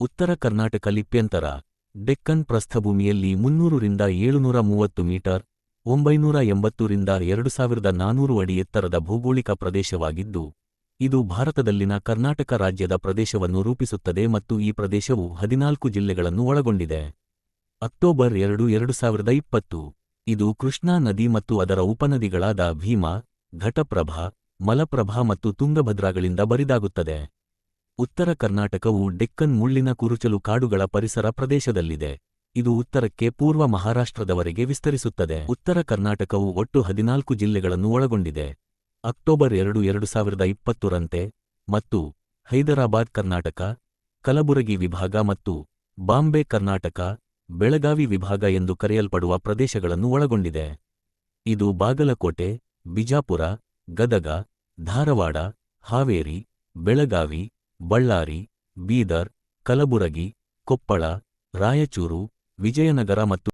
ಉತ್ತರ ಕರ್ನಾಟಕ ಲಿಪ್ಯಂತರ, ಡೆಕ್ಕನ್ ಪ್ರಸ್ಥಭೂಮಿಯಲ್ಲಿ ಮುನ್ನೂರರಿಂದ ಏಳುನೂರ ಮೂವತ್ತು ಮೀಟರ್, ಒಂಬೈನೂರ ಎಂಬತ್ತರಿಂದ ಎರಡು ಸಾವಿರದ ನಾನೂರು ಅಡಿ ಎತ್ತರದ ಭೌಗೋಳಿಕ ಪ್ರದೇಶವಾಗಿದ್ದು, ಇದು ಭಾರತದಲ್ಲಿನ ಕರ್ನಾಟಕ ರಾಜ್ಯದ ಪ್ರದೇಶವನ್ನು ರೂಪಿಸುತ್ತದೆ ಮತ್ತು ಈ ಪ್ರದೇಶವು ಹದಿನಾಲ್ಕು ಜಿಲ್ಲೆಗಳನ್ನು ಒಳಗೊಂಡಿದೆ. ಅಕ್ಟೋಬರ್ ಎರಡು ಎರಡು ಸಾವಿರದ ಇಪ್ಪತ್ತು, ಇದು ಕೃಷ್ಣಾ ನದಿ ಮತ್ತು ಅದರ ಉಪನದಿಗಳಾದ ಭೀಮಾ, ಘಟಪ್ರಭಾ, ಮಲಪ್ರಭಾ ಮತ್ತು ತುಂಗಭದ್ರಾಗಳಿಂದ ಬರಿದಾಗುತ್ತದೆ. ಉತ್ತರ ಕರ್ನಾಟಕವು ಡೆಕ್ಕನ್ ಮುಳ್ಳಿನ ಕುರುಚಲು ಕಾಡುಗಳ ಪರಿಸರ ಪ್ರದೇಶದಲ್ಲಿದೆ. ಇದು ಉತ್ತರಕ್ಕೆ ಪೂರ್ವ ಮಹಾರಾಷ್ಟ್ರದವರೆಗೆ ವಿಸ್ತರಿಸುತ್ತದೆ. ಉತ್ತರ ಕರ್ನಾಟಕವು ಒಟ್ಟು ಹದಿನಾಲ್ಕು ಜಿಲ್ಲೆಗಳನ್ನು ಒಳಗೊಂಡಿದೆ. ಅಕ್ಟೋಬರ್ ಎರಡು ಎರಡು ಸಾವಿರದ ಇಪ್ಪತ್ತರಂತೆ ಮತ್ತು ಹೈದರಾಬಾದ್ ಕರ್ನಾಟಕ, ಕಲಬುರಗಿ ವಿಭಾಗ ಮತ್ತು ಬಾಂಬೆ ಕರ್ನಾಟಕ, ಬೆಳಗಾವಿ ವಿಭಾಗ ಎಂದು ಕರೆಯಲ್ಪಡುವ ಪ್ರದೇಶಗಳನ್ನು ಒಳಗೊಂಡಿದೆ. ಇದು ಬಾಗಲಕೋಟೆ, ಬಿಜಾಪುರ, ಗದಗ, ಧಾರವಾಡ, ಹಾವೇರಿ, ಬೆಳಗಾವಿ ಬಳ್ಳಾರಿ ಬೀದರ್ ಕಲಬುರಗಿ ಕೊಪ್ಪಳ ರಾಯಚೂರು ವಿಜಯನಗರ ಮತ್ತು